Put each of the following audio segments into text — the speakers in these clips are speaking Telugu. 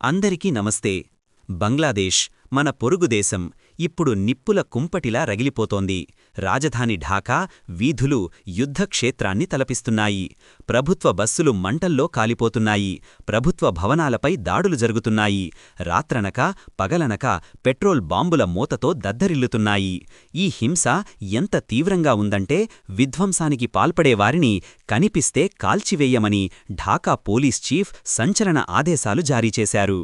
అందరికీ నమస్తే బంగ్లాదేశ్ మన పొరుగుదేశం ఇప్పుడు నిప్పుల కుంపటిలా రగిలిపోతోంది. రాజధాని ఢాకా వీధులు యుద్ధక్షేత్రాన్ని తలపిస్తున్నాయి. ప్రభుత్వ బస్సులు మంటల్లో కాలిపోతున్నాయి. ప్రభుత్వ భవనాలపై దాడులు జరుగుతున్నాయి. రాత్రనక పగలనక పెట్రోల్ బాంబుల మూతతో దద్దరిల్లుతున్నాయి. ఈ హింస ఎంత తీవ్రంగా ఉందంటే విధ్వంసానికి పాల్పడేవారిని కనిపిస్తే కాల్చివేయమని ఢాకా పోలీస్ చీఫ్ సంచలన ఆదేశాలు జారీ చేశారు.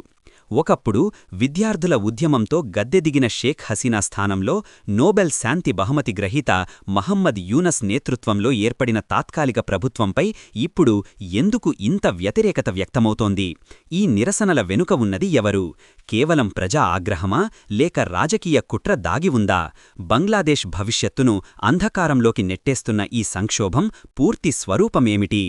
ఒకప్పుడు విద్యార్థుల ఉద్యమంతో గద్దెదిగిన షేక్ హసీనా స్థానంలో నోబెల్ శాంతి బహుమతి గ్రహీత మహమ్మద్ యూనస్ నేతృత్వంలో ఏర్పడిన తాత్కాలిక ప్రభుత్వంపై ఇప్పుడు ఎందుకు ఇంత వ్యతిరేకత వ్యక్తమవుతోంది? ఈ నిరసనల వెనుక ఉన్నది ఎవరు? కేవలం ప్రజా ఆగ్రహమా? లేక రాజకీయ కుట్ర దాగి ఉందా? బంగ్లాదేశ్ భవిష్యత్తును అంధకారంలోకి నెట్టేస్తున్న ఈ సంక్షోభం పూర్తి స్వరూపమేమిటి?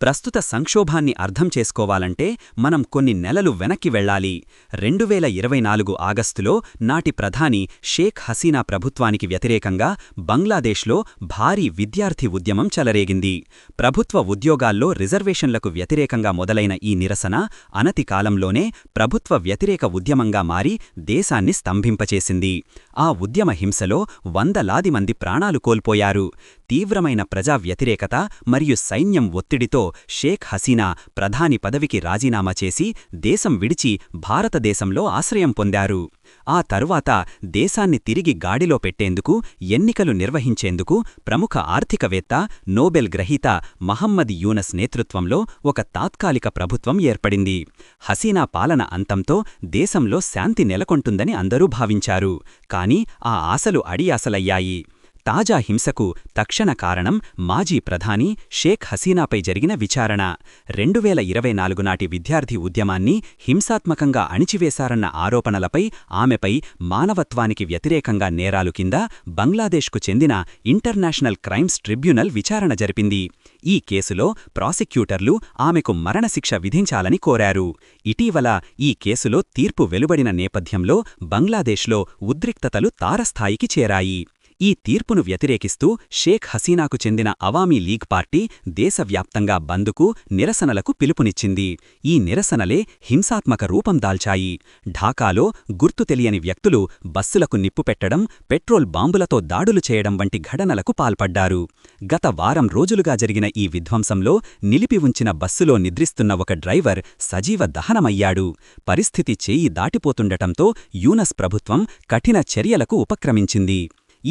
ప్రస్తుత సంక్షోభాన్ని అర్థం చేసుకోవాలంటే మనం కొన్ని నెలలు వెనక్కి వెళ్ళాలి రెండువేల ఇరవై నాలుగు ఆగస్టులో నాటి ప్రధాని షేక్ హసీనా ప్రభుత్వానికి వ్యతిరేకంగా బంగ్లాదేశ్లో భారీ విద్యార్థి ఉద్యమం చెలరేగింది. ప్రభుత్వ ఉద్యోగాల్లో రిజర్వేషన్లకు వ్యతిరేకంగా మొదలైన ఈ నిరసన అనతి కాలంలోనే ప్రభుత్వ వ్యతిరేక ఉద్యమంగా మారి దేశాన్ని స్తంభింపచేసింది. ఆ ఉద్యమ హింసలో వందలాది మంది ప్రాణాలు కోల్పోయారు. తీవ్రమైన ప్రజా వ్యతిరేకత మరియు సైన్యం ఒత్తిడితో షేక్ హసీనా ప్రధాని పదవికి రాజీనామా చేసి దేశం విడిచి భారతదేశంలో ఆశ్రయం పొందారు. ఆ తరువాత దేశాన్ని తిరిగి గాడిలో పెట్టేందుకు ఎన్నికలు నిర్వహించేందుకు ప్రముఖ ఆర్థికవేత్త నోబెల్ గ్రహీత మహమ్మద్ యూనస్ నేతృత్వంలో ఒక తాత్కాలిక ప్రభుత్వం ఏర్పడింది. హసీనా పాలన అంతంతో దేశంలో శాంతి నెలకొంటుందని అందరూ భావించారు. కాని ఆ ఆశలు అడియాసలయ్యాయి. తాజా హింసకు తక్షణ కారణం మాజీ ప్రధాని షేక్ హసీనాపై జరిగిన విచారణ. రెండువేల ఇరవై నాలుగు నాటి విద్యార్థి ఉద్యమాన్ని హింసాత్మకంగా అణిచివేశారన్న ఆరోపణలపై ఆమెపై మానవత్వానికి వ్యతిరేకంగా నేరాలు కింద బంగ్లాదేశ్కు చెందిన ఇంటర్నేషనల్ క్రైమ్స్ ట్రిబ్యునల్ విచారణ జరిపింది. ఈ కేసులో ప్రాసిక్యూటర్లు ఆమెకు మరణశిక్ష విధించాలని కోరారు. ఇటీవల ఈ కేసులో తీర్పు వెలువడిన నేపథ్యంలో బంగ్లాదేశ్లో ఉద్రిక్తతలు తారస్థాయికి చేరాయి. ఈ తీర్పును వ్యతిరేకిస్తూ షేక్ హసీనాకు చెందిన అవామీ లీగ్ పార్టీ దేశవ్యాప్తంగా బందుకు నిరసనలకు పిలుపునిచ్చింది. ఈ నిరసనలే హింసాత్మక రూపం దాల్చాయి. ఢాకాలో గుర్తు తెలియని వ్యక్తులు బస్సులకు నిప్పుపెట్టడం పెట్రోల్ బాంబులతో దాడులు చేయడం వంటి ఘటనలకు పాల్పడ్డారు. గత వారం రోజులుగా జరిగిన ఈ విధ్వంసంలో నిలిపి ఉంచిన బస్సులో నిద్రిస్తున్న ఒక డ్రైవర్ సజీవ దహనమయ్యాడు. పరిస్థితి చేయి దాటిపోతుండటంతో యూనస్ ప్రభుత్వం కఠిన చర్యలకు ఉపక్రమించింది.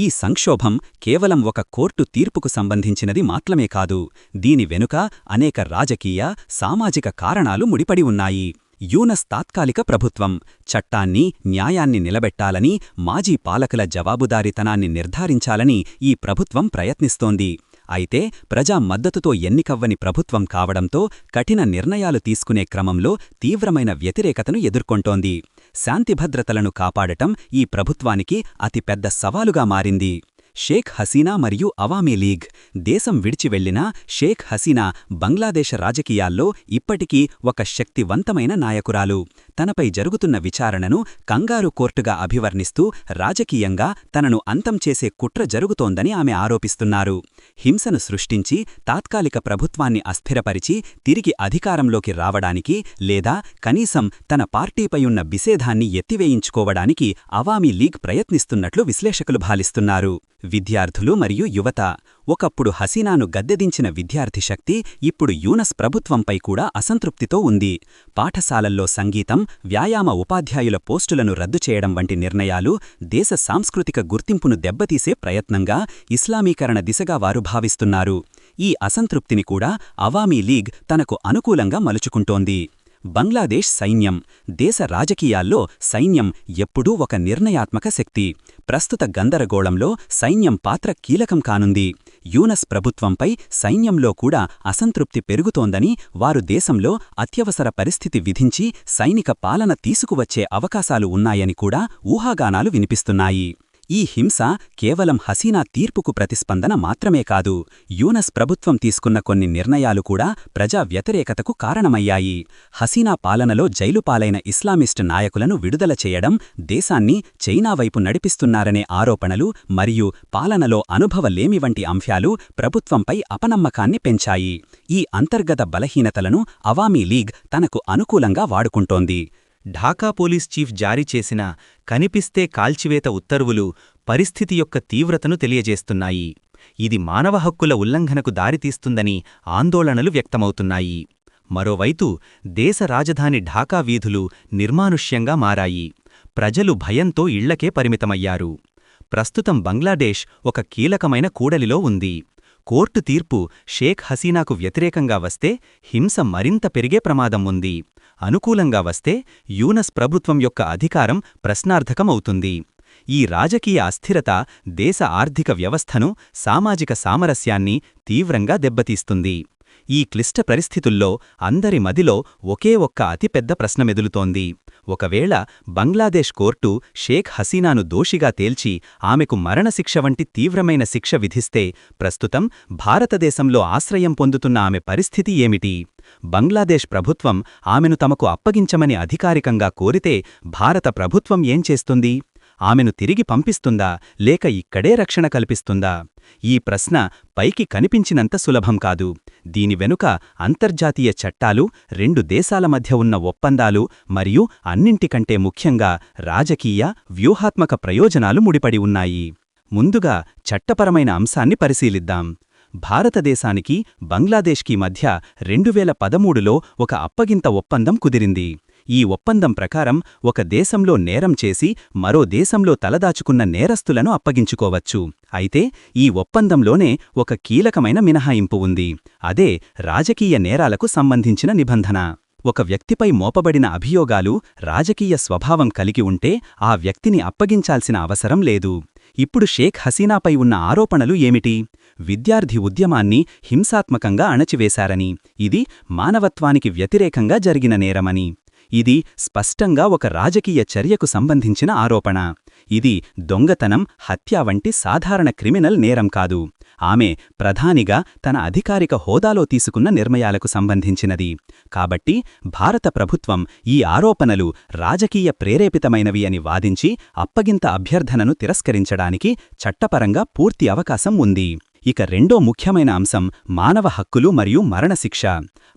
ఈ సంక్షోభం కేవలం ఒక కోర్టు తీర్పుకు సంబంధించినది మాత్రమే కాదు దీని వెనుక అనేక రాజకీయ సామాజిక కారణాలు ముడిపడి ఉన్నాయి. యూనస్ తాత్కాలిక ప్రభుత్వం చట్టాన్ని న్యాయాన్ని నిలబెట్టాలని మాజీ పాలకుల జవాబుదారీతనాన్ని నిర్ధారించాలని ఈ ప్రభుత్వం ప్రయత్నిస్తోంది. అయితే ప్రజా మద్దతుతో ఎన్నికవ్వని ప్రభుత్వం కావడంతో కఠిన నిర్ణయాలు తీసుకునే క్రమంలో తీవ్రమైన వ్యతిరేకతను ఎదుర్కొంటోంది. శాంతిభద్రతలను కాపాడటం ఈ ప్రభుత్వానికి అతిపెద్ద సవాలుగా మారింది. షేక్ హసీనా మరియు అవామీ లీగ్ దేశం విడిచి వెళ్ళినా షేక్ హసీనా బంగ్లాదేశ రాజకీయాల్లో ఇప్పటికీ ఒక శక్తివంతమైన నాయకురాలు. తనపై జరుగుతున్న విచారణను కంగారు కోర్టుగా అభివర్ణిస్తూ రాజకీయంగా తనను అంతం చేసే కుట్ర జరుగుతోందని ఆమె ఆరోపిస్తున్నారు. హింసను సృష్టించి తాత్కాలిక ప్రభుత్వాన్ని అస్థిరపరిచి తిరిగి అధికారంలోకి రావడానికి లేదా కనీసం తన పార్టీపై ఉన్న బిసేధాన్ని ఎత్తివేయించుకోవడానికి అవామీ లీగ్ ప్రయత్నిస్తున్నట్లు విశ్లేషకులు భావిస్తున్నారు విద్యార్థులు మరియు యువత ఒకప్పుడు హసీనాను గద్దెదించిన విద్యార్థి శక్తి ఇప్పుడు యూనస్ ప్రభుత్వంపై కూడా అసంతృప్తితో ఉంది. పాఠశాలల్లో సంగీతం వ్యాయామ ఉపాధ్యాయుల పోస్టులను రద్దు చేయడం వంటి నిర్ణయాలు దేశ సాంస్కృతిక గుర్తింపును దెబ్బతీసే ప్రయత్నంగా ఇస్లామీకరణ దిశగా వారు భావిస్తున్నారు. ఈ అసంతృప్తిని కూడా అవామీ లీగ్ తనకు అనుకూలంగా మలుచుకుంటోంది. బంగ్లాదేశ్ సైన్యం దేశ రాజకీయాల్లో సైన్యం ఎప్పుడూ ఒక నిర్ణయాత్మక శక్తి. ప్రస్తుత గందరగోళంలో సైన్యం పాత్ర కీలకం కానుంది. యూనస్ ప్రభుత్వంపై సైన్యంలో కూడా అసంతృప్తి పెరుగుతోందని వారు దేశంలో అత్యవసర పరిస్థితి విధించి సైనిక పాలన తీసుకువచ్చే అవకాశాలు ఉన్నాయని కూడా ఊహాగానాలు వినిపిస్తున్నాయి. ఈ హింస కేవలం హసీనా తీర్పుకు ప్రతిస్పందన మాత్రమే కాదు యూనస్ ప్రభుత్వం తీసుకున్న కొన్ని నిర్ణయాలు కూడా ప్రజా వ్యతిరేకతకు కారణమయ్యాయి. హసీనా పాలనలో జైలుపాలైన ఇస్లామిస్ట్ నాయకులను విడుదల చేయడం దేశాన్ని చైనా వైపు నడిపిస్తున్నారనే ఆరోపణలు మరియు పాలనలో అనుభవలేమి వంటి అంశాలు ప్రభుత్వంపై అపనమ్మకాన్ని పెంచాయి. ఈ అంతర్గత బలహీనతలను అవామీ లీగ్ తనకు అనుకూలంగా వాడుకుంటోంది. ఢాకా పోలీస్ చీఫ్ జారీ చేసిన కనిపిస్తే కాల్చివేత ఉత్తర్వులు పరిస్థితి యొక్క తీవ్రతను తెలియజేస్తున్నాయి. ఇది మానవ హక్కుల ఉల్లంఘనకు దారితీస్తుందని ఆందోళనలు వ్యక్తమవుతున్నాయి. మరోవైపు దేశ రాజధాని ఢాకా వీధులు నిర్మానుష్యంగా మారాయి. ప్రజలు భయంతో ఇళ్ళకే పరిమితమయ్యారు. ప్రస్తుతం బంగ్లాదేశ్ ఒక కీలకమైన కూడలిలో ఉంది. కోర్టు తీర్పు షేక్ హసీనాకు వ్యతిరేకంగా వస్తే హింస మరింత పెరిగే ప్రమాదం ఉంది. అనుకూలంగా వస్తే యూనస్ ప్రభుత్వం యొక్క అధికారం ప్రశ్నార్థకమవుతుంది. ఈ రాజకీయ అస్థిరత దేశ ఆర్థిక వ్యవస్థను సామాజిక సామరస్యాన్ని తీవ్రంగా దెబ్బతీస్తుంది. ఈ క్లిష్ట పరిస్థితుల్లో అందరి మదిలో ఒకే ఒక్క అతిపెద్ద ప్రశ్నమెదులుతోంది. ఒకవేళ బంగ్లాదేశ్ కోర్టు షేక్ హసీనాను దోషిగా తేల్చి ఆమెకు మరణశిక్ష వంటి తీవ్రమైన శిక్ష విధిస్తే ప్రస్తుతం భారతదేశంలో ఆశ్రయం పొందుతున్న ఆమె పరిస్థితి ఏమిటి? బంగ్లాదేశ్ ప్రభుత్వం ఆమెను తమకు అప్పగించమని అధికారికంగా కోరితే భారత ప్రభుత్వం ఏం చేస్తుంది? ఆమెను తిరిగి పంపిస్తుందా లేక ఇక్కడే రక్షణ కల్పిస్తుందా? ఈ ప్రశ్న పైకి కనిపించినంత సులభం కాదు. దీని వెనుక అంతర్జాతీయ చట్టాలు రెండు దేశాల మధ్య ఉన్న ఒప్పందాలు మరియు అన్నింటికంటే ముఖ్యంగా రాజకీయ వ్యూహాత్మక ప్రయోజనాలు ముడిపడి ఉన్నాయి. ముందుగా చట్టపరమైన అంశాన్ని పరిశీలిద్దాం. భారతదేశానికి బంగ్లాదేశ్కి మధ్య రెండువేల పదమూడులో ఒక అప్పగింత ఒప్పందం కుదిరింది. ఈ ఒప్పందం ప్రకారం ఒక దేశంలో నేరం చేసి మరో దేశంలో తలదాచుకున్న నేరస్తులను అప్పగించుకోవచ్చు. అయితే ఈ ఒప్పందంలోనే ఒక కీలకమైన మినహాయింపు ఉంది. అదే రాజకీయ నేరాలకు సంబంధించిన నిబంధన. ఒక వ్యక్తిపై మోపబడిన అభియోగాలు రాజకీయ స్వభావం కలిగి ఉంటే ఆ వ్యక్తిని అప్పగించాల్సిన అవసరం లేదు. ఇప్పుడు షేక్ హసీనాపై ఉన్న ఆరోపణలు ఏమిటి? విద్యార్థి ఉద్యమాన్ని హింసాత్మకంగా అణచివేశారని ఇది మానవత్వానికి వ్యతిరేకంగా జరిగిన నేరమని. ఇది స్పష్టంగా ఒక రాజకీయ చర్యకు సంబంధించిన ఆరోపణ. ఇది దొంగతనం హత్య వంటి సాధారణ క్రిమినల్ నేరం కాదు. ఆమె ప్రధానిగా తన అధికారిక హోదాలో తీసుకున్న నిర్ణయాలకు సంబంధించినది. కాబట్టి భారత ప్రభుత్వం ఈ ఆరోపణలు రాజకీయ ప్రేరేపితమైనవి అని వాదించి అప్పగింత అభ్యర్థనను తిరస్కరించడానికి చట్టపరంగా పూర్తి అవకాశం ఉంది. ఇక రెండో ముఖ్యమైన అంశం మానవ హక్కులు మరియు మరణశిక్ష.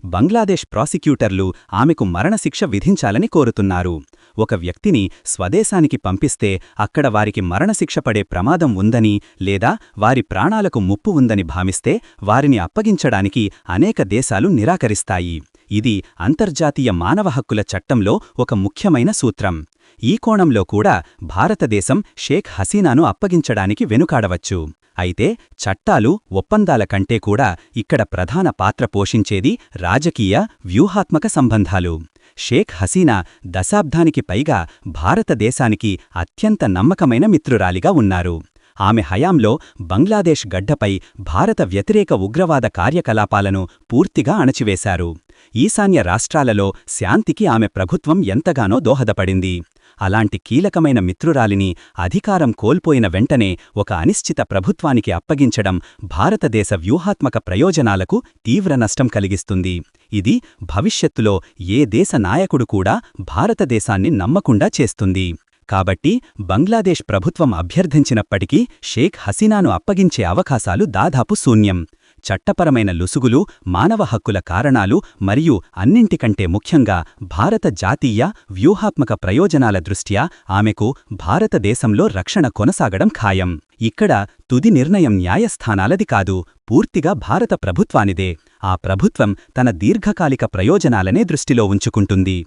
బంగ్లాదేశ్ ప్రాసిక్యూటర్లు ఆమెకు మరణశిక్ష విధించాలని కోరుతున్నారు. ఒక వ్యక్తిని స్వదేశానికి పంపిస్తే అక్కడ వారికి మరణశిక్ష పడే ప్రమాదం ఉందని లేదా వారి ప్రాణాలకు ముప్పు ఉందని భావిస్తే వారిని అప్పగించడానికి అనేక దేశాలు నిరాకరిస్తాయి. ఇది అంతర్జాతీయ మానవ హక్కుల చట్టంలో ఒక ముఖ్యమైన సూత్రం. ఈ కోణంలో కూడా భారతదేశం షేక్ హసీనాను అప్పగించడానికి వెనుకాడవచ్చు. అయితే చట్టాలు ఒప్పందాల కంటే కూడా ఇక్కడ ప్రధాన పాత్ర పోషించేది రాజకీయ వ్యూహాత్మక సంబంధాలు. షేక్ హసీనా దశాబ్దానికి పైగా భారతదేశానికి అత్యంత నమ్మకమైన మిత్రురాలిగా ఉన్నారు. ఆమె హయాంలో బంగ్లాదేశ్ గడ్డపై భారత వ్యతిరేక ఉగ్రవాద కార్యకలాపాలను పూర్తిగా అణచివేశారు. ఈశాన్య రాష్ట్రాలలో శాంతికి ఆమె ప్రభుత్వం ఎంతగానో దోహదపడింది. అలాంటి కీలకమైన మిత్రురాలిని అధికారం కోల్పోయిన వెంటనే ఒక అనిశ్చిత ప్రభుత్వానికి అప్పగించడం భారతదేశ వ్యూహాత్మక ప్రయోజనాలకు తీవ్ర నష్టం కలిగిస్తుంది. ఇది భవిష్యత్తులో ఏ దేశ నాయకుడు కూడా భారతదేశాన్ని నమ్మకుండా చేస్తుంది. కాబట్టి బంగ్లాదేశ్ ప్రభుత్వం అభ్యర్థించినప్పటికీ షేక్ హసీనాను అప్పగించే అవకాశాలు దాదాపు శూన్యం. చట్టపరమైన లుసుగులు మానవ హక్కుల కారణాలు మరియు అన్నింటికంటే ముఖ్యంగా భారత జాతీయ వ్యూహాత్మక ప్రయోజనాల దృష్ట్యా ఆమెకు భారతదేశంలో రక్షణ కొనసాగడం ఖాయం. ఇక్కడ తుది నిర్ణయం న్యాయస్థానాలది కాదు పూర్తిగా భారత ప్రభుత్వానిదే. ఆ ప్రభుత్వం తన దీర్ఘకాలిక ప్రయోజనాలనే దృష్టిలో ఉంచుకుంటుంది.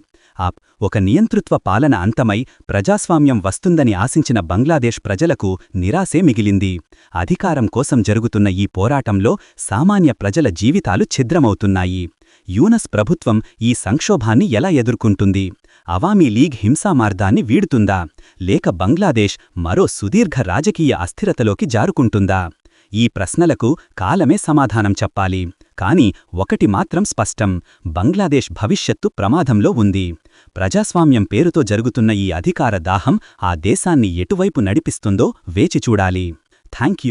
ఆప్ ఒక నియంతృత్వ పాలన అంతమై ప్రజాస్వామ్యం వస్తుందని ఆశించిన బంగ్లాదేశ్ ప్రజలకు నిరాశే మిగిలింది. అధికారం కోసం జరుగుతున్న ఈ పోరాటంలో సామాన్య ప్రజల జీవితాలు ఛిద్రమవుతున్నాయి. యూనస్ ప్రభుత్వం ఈ సంక్షోభాన్ని ఎలా ఎదుర్కొంటుంది? అవామీ లీగ్ హింసామార్గాన్ని వీడుతుందా? లేక బంగ్లాదేశ్ మరో సుదీర్ఘ రాజకీయ అస్థిరతలోకి జారుకుంటుందా? ఈ ప్రశ్నలకు కాలమే సమాధానం చెప్పాలి. కాని ఒకటి మాత్రం స్పష్టం. బంగ్లాదేశ్ భవిష్యత్తు ప్రమాదంలో ఉంది. ప్రజాస్వామ్యం పేరుతో జరుగుతున్న ఈ అధికార దాహం ఆ దేశాన్ని ఎటువైపు నడిపిస్తుందో వేచి చూడాలి. థ్యాంక్